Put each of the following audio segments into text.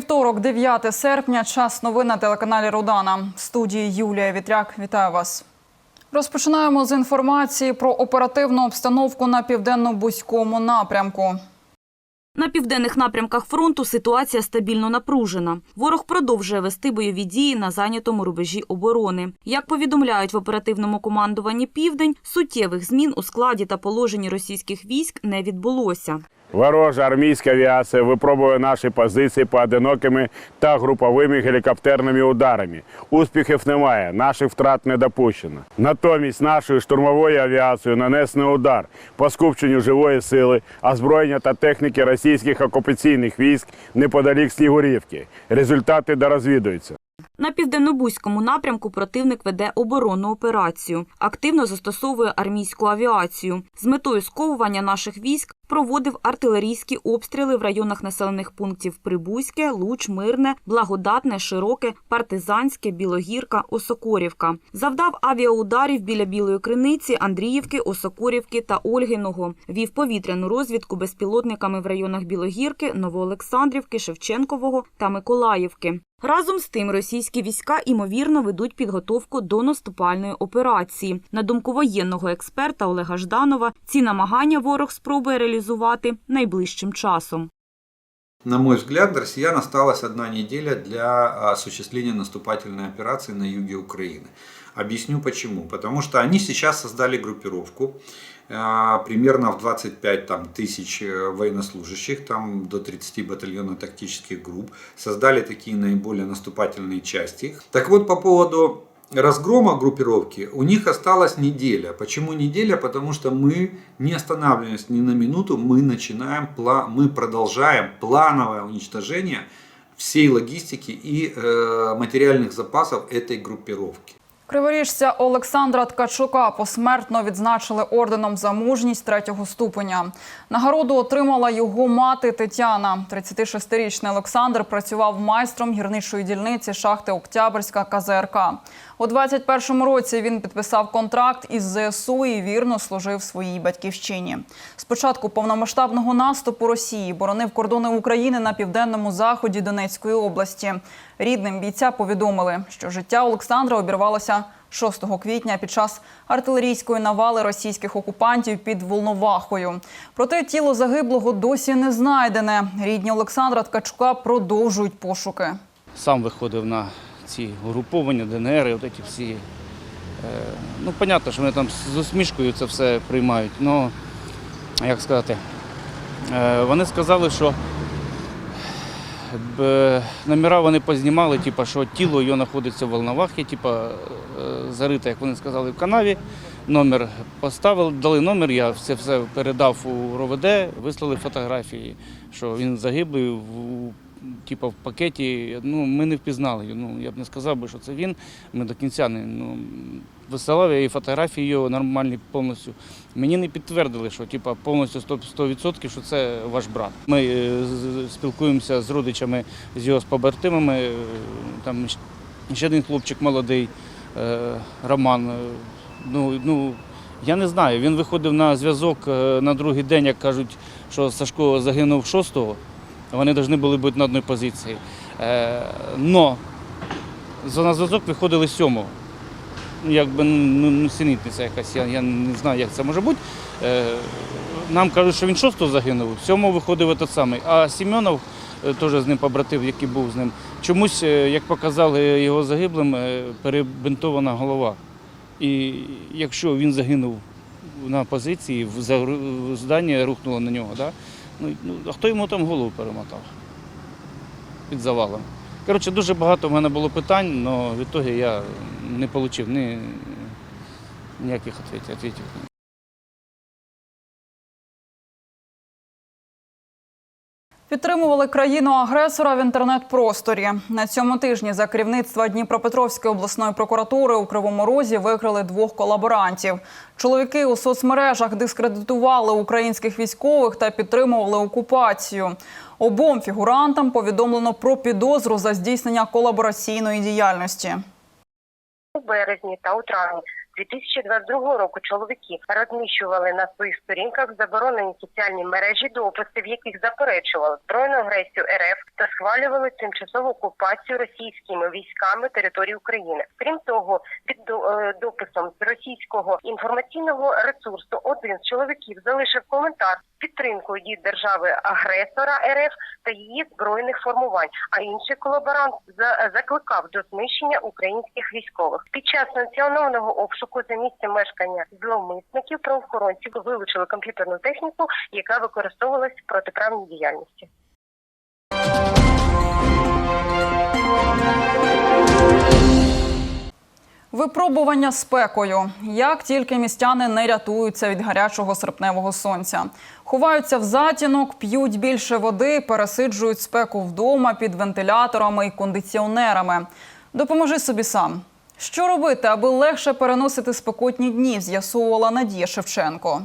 Вівторок, 9 серпня, час новин на телеканалі Родана. В студії Юлія Вітряк. Вітаю вас. Розпочинаємо з інформації про оперативну обстановку на південно-бузькому напрямку. На південних напрямках фронту ситуація стабільно напружена. Ворог продовжує вести бойові дії на зайнятому рубежі оборони. Як повідомляють в оперативному командуванні Південь, суттєвих змін у складі та положенні російських військ не відбулося. Ворожа армійська авіація випробує наші позиції поодинокими та груповими гелікоптерними ударами. Успіхів немає, наших втрат не допущено. Натомість нашою штурмовою авіацією нанесено удар по скупченню живої сили, озброєння та техніки російських окупаційних військ неподалік Снігурівки. Результати дорозвідуються. На південно-бузькому напрямку противник веде оборонну операцію, активно застосовує армійську авіацію. З метою сковування наших військ проводив артилерійські обстріли в районах населених пунктів Прибузьке, Луч, Мирне, Благодатне, Широке, Партизанське, Білогірка, Осокорівка. Завдав авіаударів біля Білої Криниці, Андріївки, Осокорівки та Ольгиного. Вів повітряну розвідку безпілотниками в районах Білогірки, Новоолександрівки, Шевченкового та Миколаївки. Разом з тим російські війська імовірно ведуть підготовку до наступальної операції. На думку воєнного експерта Олега Жданова, ці намагання ворог спробує реалізувати найближчим часом. На мой взгляд, россиян осталась одна неделя для осуществления наступательной операции на юге Украины. Объясню почему. Потому что они сейчас создали группировку а, примерно в 25 там, тысяч э, военнослужащих, там до 30 батальонов тактических групп. Создали такие наиболее наступательные части. Так вот, по поводу разгрома группировки у них осталась неделя. Почему неделя? Потому что мы не останавливаемся ни на минуту, мы начинаем, мы продолжаем плановое уничтожение всей логистики и э, материальных запасов этой группировки. Криворіжця Олександра Ткачука посмертно відзначили орденом за мужність третього ступеня. Нагороду отримала його мати Тетяна. 36-річний Олександр працював майстром гірничої дільниці шахти Октябрьська КЗРК. У 21-му році він підписав контракт із ЗСУ і вірно служив своїй батьківщині. Спочатку повномасштабного наступу Росії боронив кордони України на південному заході Донецької області. Рідним бійця повідомили, що життя Олександра обірвалося 6 квітня під час артилерійської навали російських окупантів під Волновахою. Проте тіло загиблого досі не знайдене. Рідні Олександра Ткачука продовжують пошуки. сам виходив на ці угруповання, ДНР, от ці всі. Е, ну, понятно, що вони там з усмішкою це все приймають. Ну, як сказати, е, вони сказали, що номера вони познімали, типу, що тіло його знаходиться в Волновахі, типу, е, зарите, як вони сказали, в канаві. Номер поставили, дали номер, я все все передав у РОВД, вислали фотографії, що він загиблий в, типу, в пакеті. Ну, ми не впізнали. Ну, я б не сказав би, що це він. Ми до кінця не ну, висилав я і фотографії його нормальні повністю. Мені не підтвердили, що типу, повністю 100%, 100% що це ваш брат. Ми е, спілкуємося з родичами, з його з побратимами. е, Там ще один хлопчик молодий, е, Роман. Ну, ну, я не знаю. Він виходив на зв'язок на другий день, як кажуть, що Сашко загинув 6-го. Вони повинні були бути на одній позиції. Но на зв'язок виходили 7-го. Ну, Якби ну, ну, синітниця якась, я, я не знаю, як це може бути. Е, нам кажуть, що він 6-го загинув, 7-го виходив той самий. А Сім'онов, е, теж з ним побратив, який був з ним, чомусь, е, як показали його загиблим, е, перебинтована голова. І якщо він загинув на позиції, в здання рухнуло на нього, да? ну, ну, а хто йому там голову перемотав під завалом? Коротше, дуже багато в мене було питань, але в ітогі я не отримав ні, ніяких відповідей. Підтримували країну-агресора в інтернет-просторі. На цьому тижні за керівництва Дніпропетровської обласної прокуратури у Кривому Розі викрили двох колаборантів. Чоловіки у соцмережах дискредитували українських військових та підтримували окупацію. Обом фігурантам повідомлено про підозру за здійснення колабораційної діяльності. у березні та у травні 2022 року чоловіки розміщували на своїх сторінках заборонені соціальні мережі дописи, в яких заперечували збройну агресію РФ та схвалювали тимчасову окупацію російськими військами території України. Крім того, під е, дописом з російського інформаційного ресурсу один з чоловіків залишив коментар підтримкою дій держави агресора РФ та її збройних формувань. А інший колаборант за- закликав до знищення українських військових. Під час санкціонованого обшуку за місцем мешкання зловмисників правоохоронці вилучили комп'ютерну техніку, яка використовувалась в протиправній діяльності. Випробування спекою. Як тільки містяни не рятуються від гарячого серпневого сонця. Ховаються в затінок, п'ють більше води, пересиджують спеку вдома під вентиляторами і кондиціонерами. Допоможи собі сам. Що робити, аби легше переносити спекотні дні, з'ясовувала Надія Шевченко.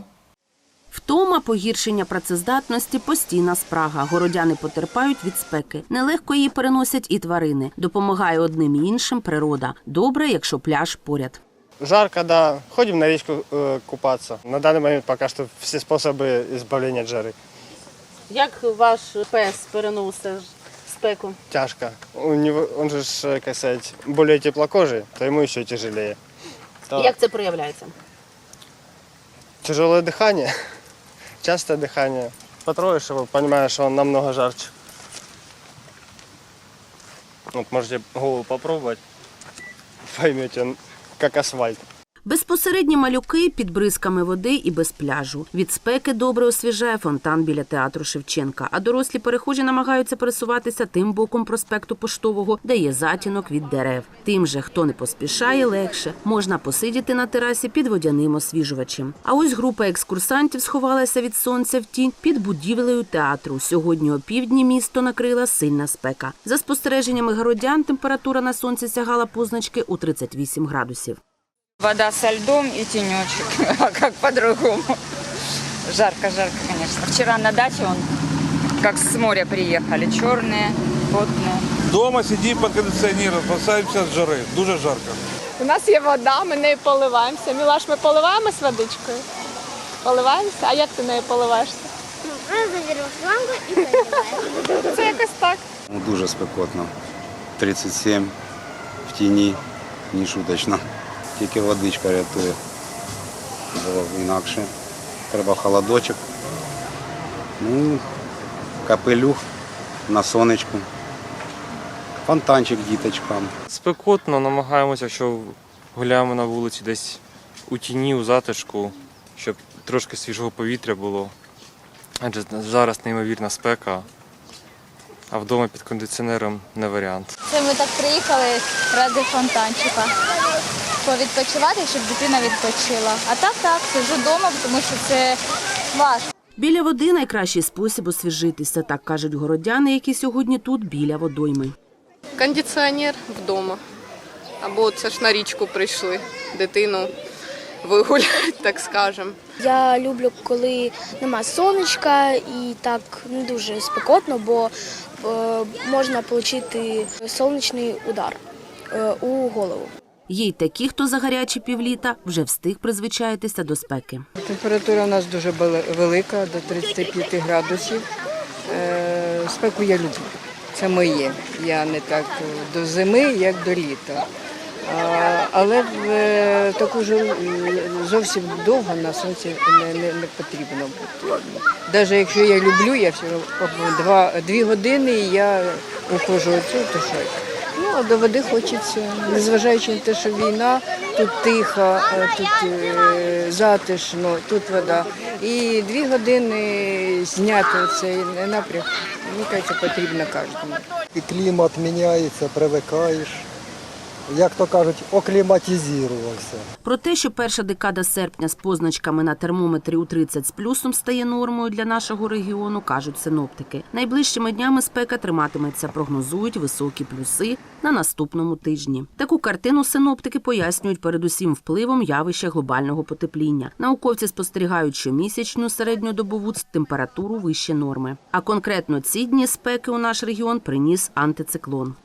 Втома, погіршення працездатності, постійна спрага. Городяни потерпають від спеки. Нелегко її переносять і тварини. Допомагає одним і іншим природа. Добре, якщо пляж поряд. Жарко, да. Ходим на речку э, купаться. На данный момент пока что все способы избавления от жары. Як ваш пес переносив спеку? Тяжко. У него, он же, ж, э, как сказать, более теплокожий, то ему еще тяжелее. То Як це проявляється? Тяжелое дыхание, частое дыхание. Потроишь его, понимаешь, что он намного жарче. Вот можете голову попробовать, поймете, он как асфальт. Безпосередні малюки під бризками води і без пляжу. Від спеки добре освіжає фонтан біля театру Шевченка. А дорослі перехожі намагаються пересуватися тим боком проспекту Поштового, де є затінок від дерев. Тим же, хто не поспішає, легше можна посидіти на терасі під водяним освіжувачем. А ось група екскурсантів сховалася від сонця в тінь під будівлею театру. Сьогодні о півдні місто накрила сильна спека. За спостереженнями городян, температура на сонці сягала позначки у 38 градусів. Вода со льдом и тенечек. А как по-другому? Жарко, жарко, конечно. Вчера на даче он как с моря приехали. Черные, потные. Дома сидим під кондиціонером, спасаємося від жари. Дуже жарко. У нас є вода, ми нею поливаємося. Мілаш, ми поливаємось водичкою. Поливаємося? А як ти нею поливаєшся? Це якось так. Ну, Дуже спекотно. 37 в тіні, не шуточно. Тільки водичка рятує. Бо інакше треба холодочок. Ну, капелюх на сонечку. Фонтанчик діточкам. Спекотно, намагаємося, якщо гуляємо на вулиці десь у тіні, у затишку, щоб трошки свіжого повітря було. Адже зараз неймовірна спека, а вдома під кондиціонером не варіант. Це ми так приїхали ради фонтанчика. Повідпочивати, щоб дитина відпочила. А так, так, сиджу вдома, тому що це важко. Біля води найкращий спосіб освіжитися, так кажуть городяни, які сьогодні тут біля водойми. Кондиціонер вдома. Або це ж на річку прийшли, дитину вигуляти, так скажемо. Я люблю, коли нема сонечка і так не дуже спекотно, бо е, можна отримати сонячний удар е, у голову. Є й такі, хто за гарячі півліта вже встиг призвичаїтися до спеки. Температура у нас дуже велика, до 35 градусів. Е, Спеку я люблю. Це моє. Я не так до зими, як до літа. Але в таку ж зовсім довго на сонці не, не, не потрібно бути. Навіть якщо я люблю, я все два, дві години я ухожу оцю, то. Ну, до води хочеться, незважаючи на те, що війна, тут тихо, е, тут е, затишно, тут вода. І дві години зняти цей напрям, мені кажеться, потрібно кожному. І клімат міняється, привикаєш. Як то кажуть, окліматизувався. Про те, що перша декада серпня з позначками на термометрі у 30 з плюсом стає нормою для нашого регіону, кажуть синоптики. Найближчими днями спека триматиметься, прогнозують високі плюси на наступному тижні. Таку картину синоптики пояснюють передусім впливом явища глобального потепління. Науковці спостерігають щомісячну середньодобову температуру вище норми. А конкретно ці дні спеки у наш регіон приніс антициклон.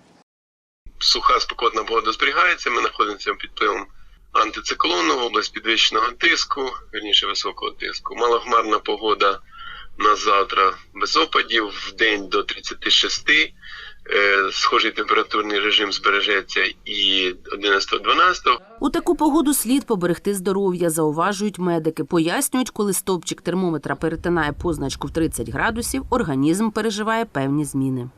Суха спекотна погода зберігається, ми знаходимося під впливом антициклону, область підвищеного тиску, вірніше високого тиску. Малохмарна погода на завтра без опадів, в день до 36. Е, Схожий температурний режим збережеться і 11-12. У таку погоду слід поберегти здоров'я, зауважують медики. Пояснюють, коли стовпчик термометра перетинає позначку в 30 градусів, організм переживає певні зміни.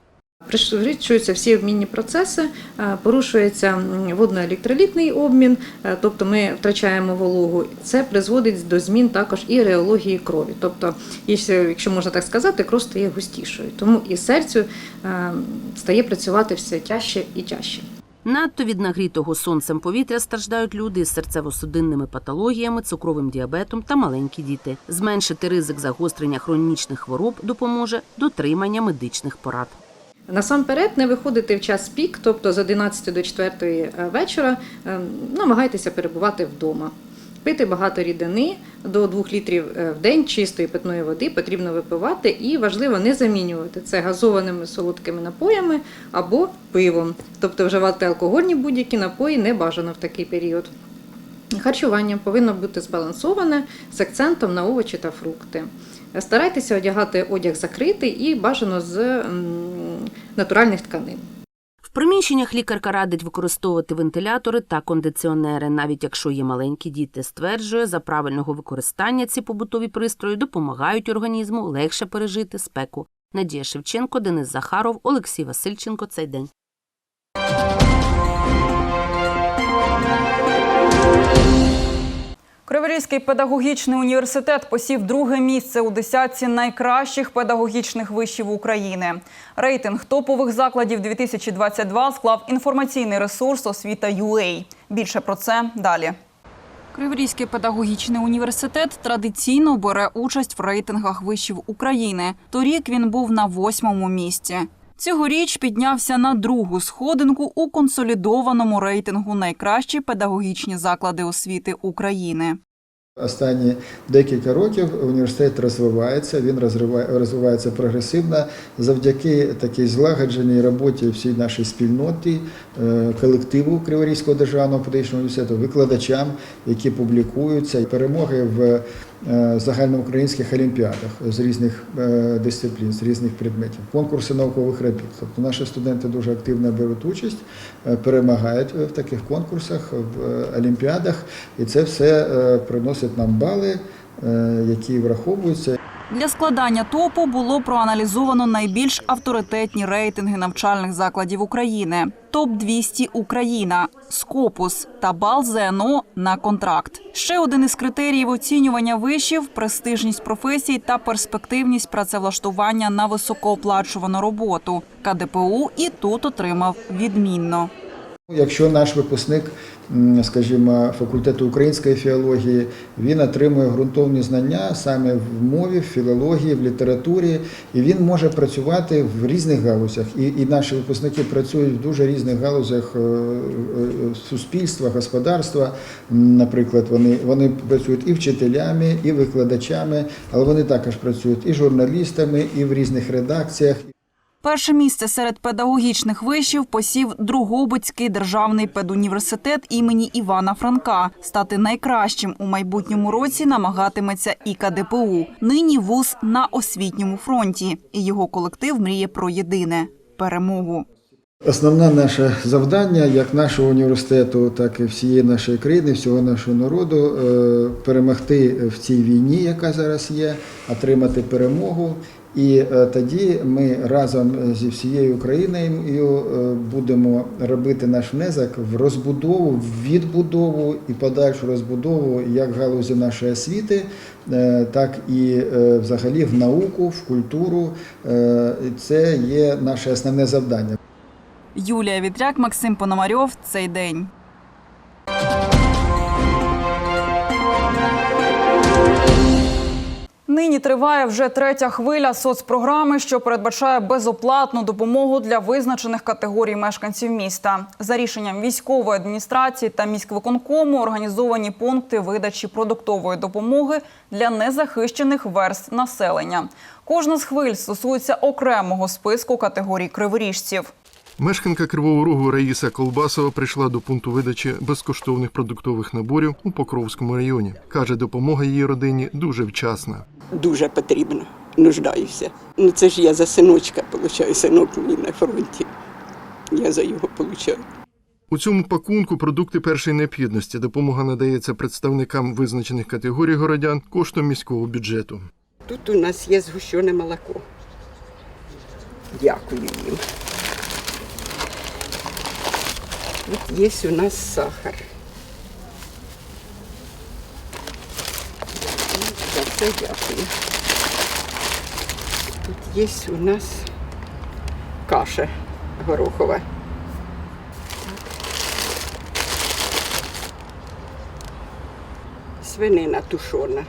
Пришвидшуються всі обмінні процеси, е, порушується водно-електролітний обмін, е, тобто ми втрачаємо вологу. Це призводить до змін також і реології крові. Тобто, якщо можна так сказати, кров стає густішою. Тому і серцю е, стає працювати все тяжче і тяжче. Надто від нагрітого сонцем повітря страждають люди з серцево-судинними патологіями, цукровим діабетом та маленькі діти. Зменшити ризик загострення хронічних хвороб допоможе дотримання медичних порад. Насамперед не виходити в час пік, тобто з 11 до 4 вечора, е, намагайтеся перебувати вдома. Пити багато рідини до 2 літрів е, в день чистої питної води потрібно випивати і важливо не замінювати це газованими солодкими напоями або пивом. Тобто вживати алкогольні будь-які напої не бажано в такий період. Харчування повинно бути збалансоване з акцентом на овочі та фрукти. Старайтеся одягати одяг закритий і бажано з натуральних тканин. В приміщеннях лікарка радить використовувати вентилятори та кондиціонери, навіть якщо є маленькі діти. Стверджує, за правильного використання ці побутові пристрої допомагають організму легше пережити спеку. Надія Шевченко, Денис Захаров, Олексій Васильченко. Цей день. Криворізький педагогічний університет посів друге місце у десятці найкращих педагогічних вишів України. Рейтинг топових закладів 2022 склав інформаційний ресурс освіта.UA. Більше про це далі. Криворізький педагогічний університет традиційно бере участь в рейтингах вишів України. Торік він був на восьмому місці. Цьогоріч піднявся на другу сходинку у консолідованому рейтингу найкращі педагогічні заклади освіти України. Останні декілька років університет розвивається, він розвивається прогресивно завдяки такій злагодженій роботі всій нашій спільноті, е, колективу Криворізького державного педагогічного університету, викладачам, які публікуються, перемоги в загальноукраїнських олімпіадах з різних е, дисциплін, з різних предметів, конкурси наукових робіт. Тобто наші студенти дуже активно беруть участь, е, перемагають в таких конкурсах, в е, олімпіадах, і це все е, приносить нам бали, е, які враховуються. Для складання топу було проаналізовано найбільш авторитетні рейтинги навчальних закладів України: топ 200 Україна, Скопус та бал ЗНО на контракт. Ще один із критеріїв оцінювання вишів престижність професій та перспективність працевлаштування на високооплачувану роботу. КДПУ і тут отримав відмінно. Якщо наш випускник, скажімо, факультету української філології, він отримує ґрунтовні знання саме в мові, в філології, в літературі, і він може працювати в різних галузях. І, і наші випускники працюють в дуже різних галузях е, е, суспільства, господарства. Наприклад, вони, вони працюють і вчителями, і викладачами, але вони також працюють і журналістами, і в різних редакціях. Перше місце серед педагогічних вишів посів Другобицький державний педуніверситет імені Івана Франка. Стати найкращим у майбутньому році намагатиметься і КДПУ. Нині вуз на освітньому фронті, і його колектив мріє про єдине перемогу. Основне наше завдання, як нашого університету, так і всієї нашої країни, всього нашого народу, е, перемогти в цій війні, яка зараз є, отримати перемогу. І е, тоді ми разом зі всією Україною е, будемо робити наш внесок в розбудову, в відбудову і подальшу розбудову як галузі нашої освіти, е, так і е, взагалі в науку, в культуру. Е, Це є наше основне завдання. Юлія Вітряк, Максим Пономарьов. Цей день. Нині триває вже третя хвиля соцпрограми, що передбачає безоплатну допомогу для визначених категорій мешканців міста. За рішенням військової адміністрації та міськвиконкому організовані пункти видачі продуктової допомоги для незахищених верст населення. Кожна з хвиль стосується окремого списку категорій криворіжців. Мешканка Кривого Рогу Раїса Колбасова прийшла до пункту видачі безкоштовних продуктових наборів у Покровському районі. Каже, допомога її родині дуже вчасна. Дуже потрібно, нуждаюся. Ну це ж я за синочка получаю, синок мій на фронті. Я за його получаю. У цьому пакунку продукти першої необхідності. Допомога надається представникам визначених категорій городян коштом міського бюджету. Тут у нас є згущене молоко. Дякую їм. Тут є у нас сахар. Дякую. Тут є у нас каша горохова. Свинина тушона.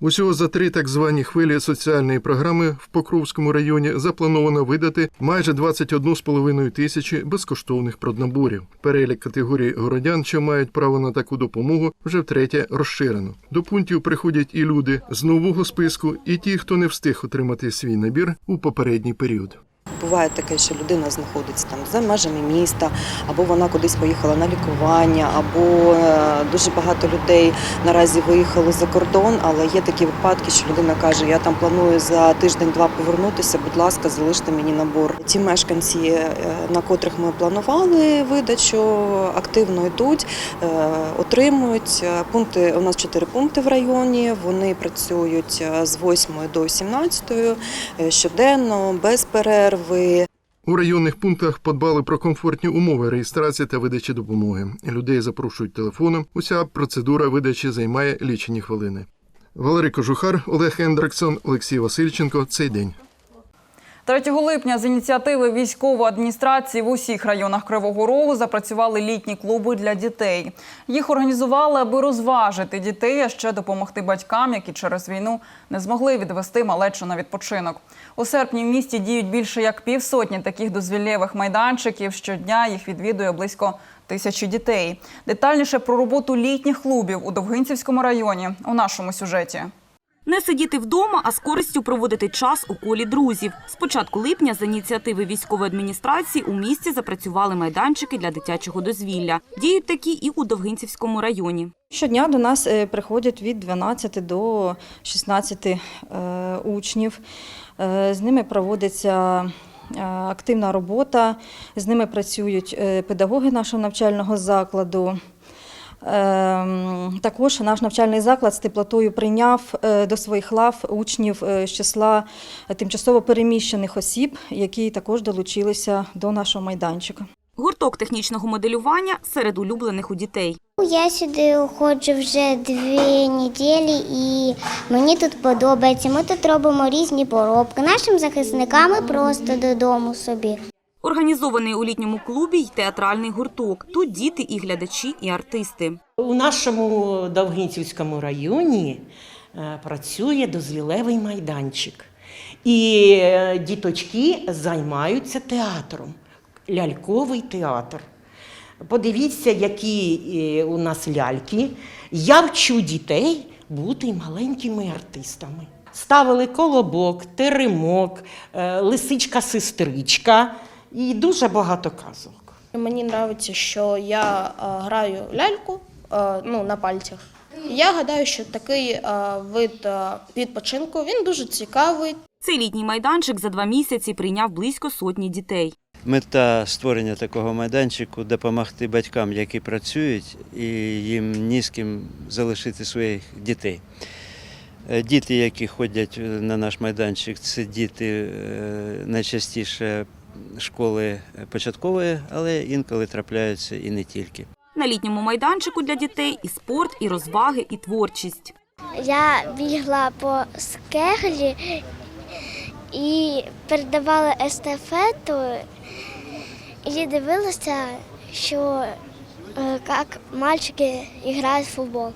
Усього за три так звані хвилі соціальної програми в Покровському районі заплановано видати майже 21,5 тисячі безкоштовних проднаборів. Перелік категорій городян, що мають право на таку допомогу, вже втретє розширено. До пунктів приходять і люди з нового списку, і ті, хто не встиг отримати свій набір у попередній період. Буває таке, що людина знаходиться там за межами міста, або вона кудись поїхала на лікування, або е, дуже багато людей наразі виїхало за кордон, але є такі випадки, що людина каже: Я там планую за тиждень-два повернутися. Будь ласка, залиште мені набор. Ті мешканці, е, на котрих ми планували видачу, активно йдуть, е, отримують пункти. У нас чотири пункти в районі. Вони працюють з 8 до 17 е, щоденно, без перерви. У районних пунктах подбали про комфортні умови реєстрації та видачі допомоги. Людей запрошують телефоном. Уся процедура видачі займає лічені хвилини. Валерій Кожухар, Олег Ендраксон, Олексій Васильченко. Цей день. 3 липня з ініціативи військової адміністрації в усіх районах Кривого Рогу запрацювали літні клуби для дітей. Їх організували, аби розважити дітей, а ще допомогти батькам, які через війну не змогли відвести малечу на відпочинок. У серпні в місті діють більше як півсотні таких дозвіллєвих майданчиків. Щодня їх відвідує близько тисячі дітей. Детальніше про роботу літніх клубів у Довгинцівському районі у нашому сюжеті. Не сидіти вдома, а з користю проводити час у колі друзів. З початку липня з ініціативи військової адміністрації у місті запрацювали майданчики для дитячого дозвілля. Діють такі і у Довгинцівському районі. Щодня до нас е, приходять від 12 до 16 е, учнів. Е, З ними проводиться активна робота, з ними працюють педагоги нашого навчального закладу. Ем, Також наш навчальний заклад з теплотою прийняв е, до своїх лав учнів е, з числа тимчасово переміщених осіб, які також долучилися до нашого майданчика. Гурток технічного моделювання серед улюблених у дітей. Я сюди ходжу вже дві неділі і мені тут подобається. Ми тут робимо різні поробки. Нашим захисникам просто додому собі. Організований у літньому клубі й театральний гурток. Тут діти і глядачі, і артисти. У нашому Довгинцівському районі е, працює дозвілевий майданчик. І е, діточки займаються театром, ляльковий театр. Подивіться, які е, у нас ляльки. Я вчу дітей бути маленькими артистами. Ставили колобок, теремок, лисичка-сестричка і дуже багато казок. Мені подобається, що я е, граю ляльку е, ну, на пальцях. Я гадаю, що такий е, вид е, відпочинку він дуже цікавий. Цей літній майданчик за два місяці прийняв близько сотні дітей. Мета створення такого майданчику допомогти батькам, які працюють, і їм ні з ким залишити своїх дітей. Діти, які ходять на наш майданчик, це діти найчастіше школи початкової, але інколи трапляються і не тільки. На літньому майданчику для дітей і спорт, і розваги, і творчість. Я бігла по скеглі і передавала естафету і дивилася, що е, як мальчики грають в футбол.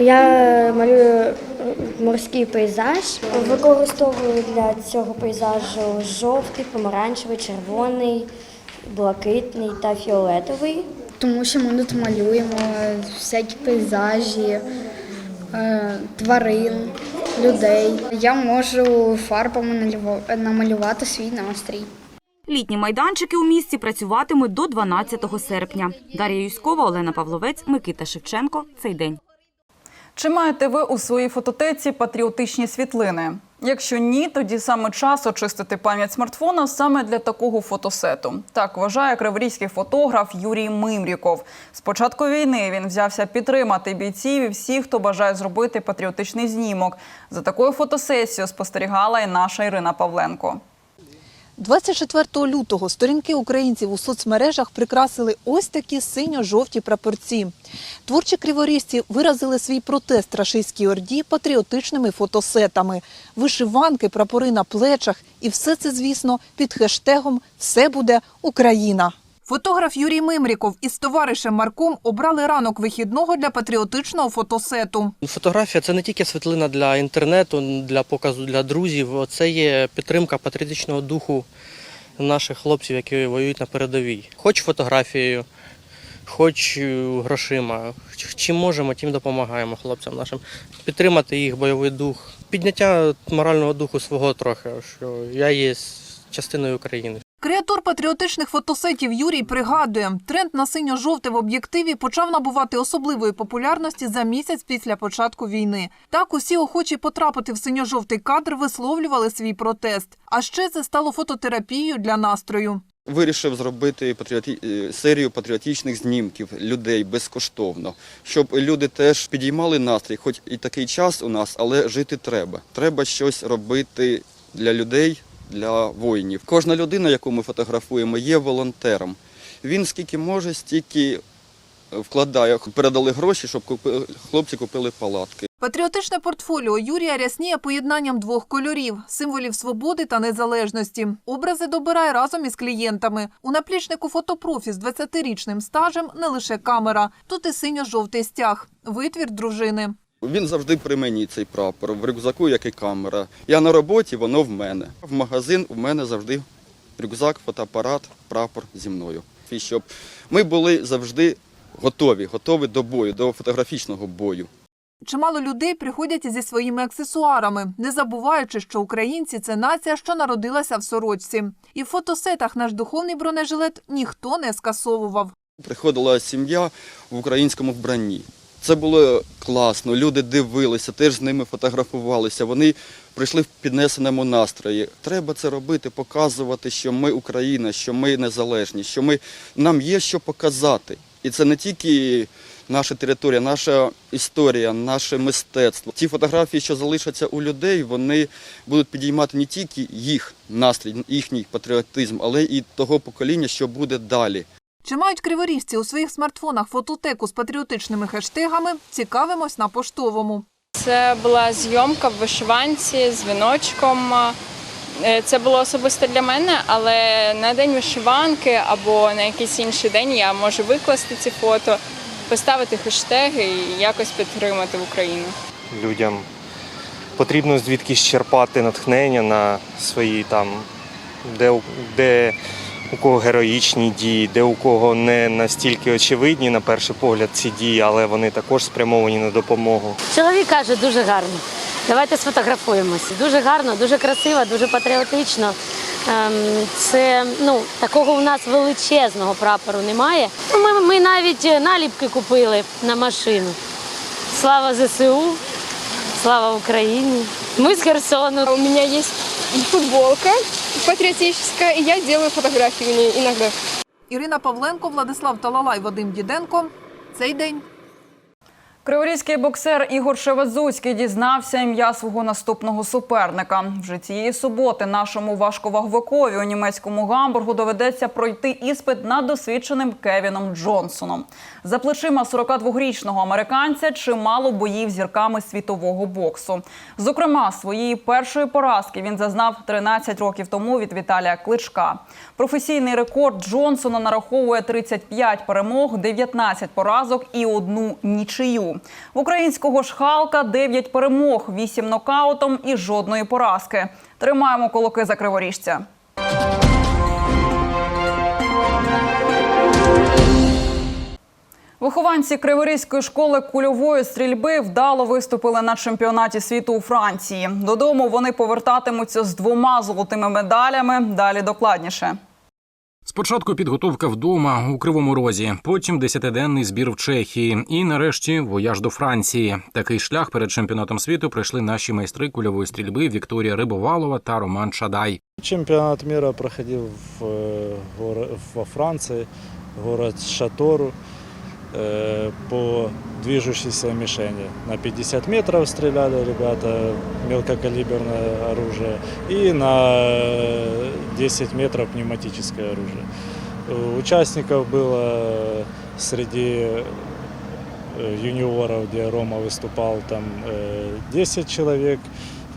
Я малюю морський пейзаж. Використовую для цього пейзажу жовтий, помаранчевий, червоний, блакитний та фіолетовий. Тому що ми тут малюємо всякі пейзажі, е, тварин, людей. Я можу фарбами намалювати свій настрій. Літні майданчики у місті працюватимуть до 12 серпня. Дар'я Юськова, Олена Павловець, Микита Шевченко. Цей день. Чи маєте ви у своїй фототеці патріотичні світлини? Якщо ні, тоді саме час очистити пам'ять смартфона саме для такого фотосету. Так вважає криворізький фотограф Юрій Мимріков. З початку війни він взявся підтримати бійців і всіх, хто бажає зробити патріотичний знімок. За такою фотосесією спостерігала і наша Ірина Павленко. 24 лютого сторінки українців у соцмережах прикрасили ось такі синьо-жовті прапорці. Творчі криворізці виразили свій протест рашистській орді патріотичними фотосетами, вишиванки, прапори на плечах, і все це, звісно, під хештегом Все буде Україна. Фотограф Юрій Мимріков із товаришем Марком обрали ранок вихідного для патріотичного фотосету. Фотографія це не тільки світлина для інтернету, для показу для друзів. Це є підтримка патріотичного духу наших хлопців, які воюють на передовій. Хоч фотографією, хоч е, грошима. Чим можемо, тим допомагаємо хлопцям нашим. Підтримати їх бойовий дух, підняття морального духу свого трохи, що я є частиною України. Креатор патріотичних фотосетів Юрій пригадує, тренд на синьо-жовте в об'єктиві почав набувати особливої популярності за місяць після початку війни. Так усі охочі потрапити в синьо-жовтий кадр висловлювали свій протест. А ще це стало фототерапією для настрою. Вирішив зробити патріоті... е, серію патріотичних знімків людей безкоштовно, щоб люди теж підіймали настрій, хоч і такий час у нас, але жити треба. Треба щось робити для людей, для воїнів. Кожна людина, яку ми фотографуємо, є волонтером. Він скільки може, стільки вкладає. Передали гроші, щоб хлопці купили палатки. Патріотичне портфоліо Юрія рясніє поєднанням двох кольорів символів свободи та незалежності. Образи добирає разом із клієнтами. У наплічнику фотопрофі з 20-річним стажем не лише камера, тут і синьо-жовтий стяг, витвір дружини. Він завжди при мені цей прапор, в рюкзаку, як і камера. Я на роботі, воно в мене. В магазин в мене завжди рюкзак, фотоапарат, прапор зі мною. І щоб ми були завжди готові, готові до бою, до фотографічного бою. Чимало людей приходять зі своїми аксесуарами, не забуваючи, що українці це нація, що народилася в сорочці. І в фотосетах наш духовний бронежилет ніхто не скасовував. Приходила сім'я в українському вбранні. Це було класно. Люди дивилися, теж з ними фотографувалися. Вони прийшли в піднесеному настрої. Треба це робити, показувати, що ми Україна, що ми незалежні, що ми нам є що показати. І це не тільки наша територія, наша історія, наше мистецтво. Ті фотографії, що залишаться у людей, вони будуть підіймати не тільки їх настрій, їхній патріотизм, але і того покоління, що буде далі. Чи мають криворіжці у своїх смартфонах фототеку з патріотичними хештегами? Цікавимось на поштовому. Це була зйомка в вишиванці з віночком. Е, Це було особисто для мене, але на день вишиванки або на якийсь інший день я можу викласти ці фото, поставити хештеги і якось підтримати Україну. людям потрібно звідкись черпати натхнення на свої там, де, де у кого героїчні дії, де у кого не настільки очевидні на перший погляд ці дії, але вони також спрямовані на допомогу. Чоловік каже, дуже гарно. Давайте сфотографуємося. Дуже гарно, дуже красиво, дуже патріотично. Ем, Це ну такого у нас величезного прапору немає. Ми, ми навіть наліпки купили на машину. Слава ЗСУ, слава Україні. Ми з Херсону. У меня есть футболка патриотическая, и я делаю фотографии в ней иногда. Ірина Павленко, Владислав Талалай, Вадим Діденко. Цей день. Криворізький боксер Ігор Шевезуцький дізнався ім'я свого наступного суперника. Вже цієї суботи нашому важковаговикові у німецькому гамбургу доведеться пройти іспит над досвідченим Кевіном Джонсоном. За плечима 42-річного американця чимало боїв зірками світового боксу. Зокрема, своєї першої поразки він зазнав 13 років тому від Віталія Кличка. Професійний рекорд Джонсона нараховує 35 перемог, 19 поразок і одну нічию. В українського ж Халка 9 перемог, 8 нокаутом і жодної поразки. Тримаємо колоки за криворіжця. Вихованці Криворізької школи кульової стрільби вдало виступили на чемпіонаті світу у Франції. Додому вони повертатимуться з двома золотими медалями. Далі докладніше. Спочатку підготовка вдома у Кривому Розі, потім десятиденний збір в Чехії, і нарешті вояж до Франції. Такий шлях перед чемпіонатом світу пройшли наші майстри кульової стрільби Вікторія Рибовалова та Роман Шадай. Чемпіонат міра проходив в, горо- во Франции, город Шатору, по движущейся мишени. На 50 метров стреляли ребята, мелкокалиберное оружие, и на э, 10 метров пневматическое оружие. Э, Участников было среди э, юниоров, где Рома выступал, там э, 10 человек,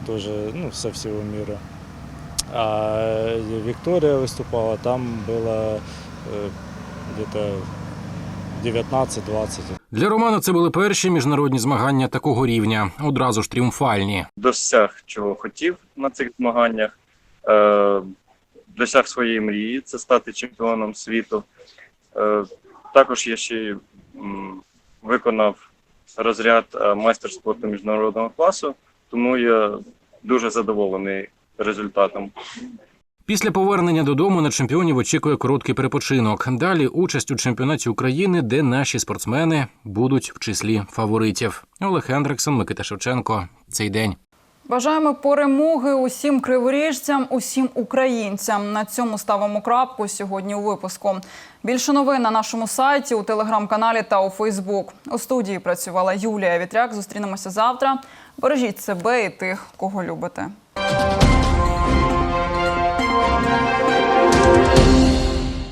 тоже ну, со всего мира. А Виктория выступала, там было э, где-то 19-20. Для Романа це були перші міжнародні змагання такого рівня, одразу ж тріумфальні. досяг чого хотів на цих змаганнях, е, досяг своєї мрії це стати чемпіоном світу. Е, також я ще виконав розряд е, майстер спорту міжнародного класу, тому я дуже задоволений результатом. Після повернення додому на чемпіонів очікує короткий перепочинок. Далі участь у чемпіонаті України, де наші спортсмени будуть в числі фаворитів. Олег Хендриксон, Микита Шевченко. Цей день. Бажаємо перемоги усім криворіжцям, усім українцям. На цьому ставимо крапку сьогодні у випуску. Більше новин на нашому сайті, у телеграм-каналі та у Фейсбук. У студії працювала Юлія Вітряк. Зустрінемося завтра. Бережіть себе і тих, кого любите.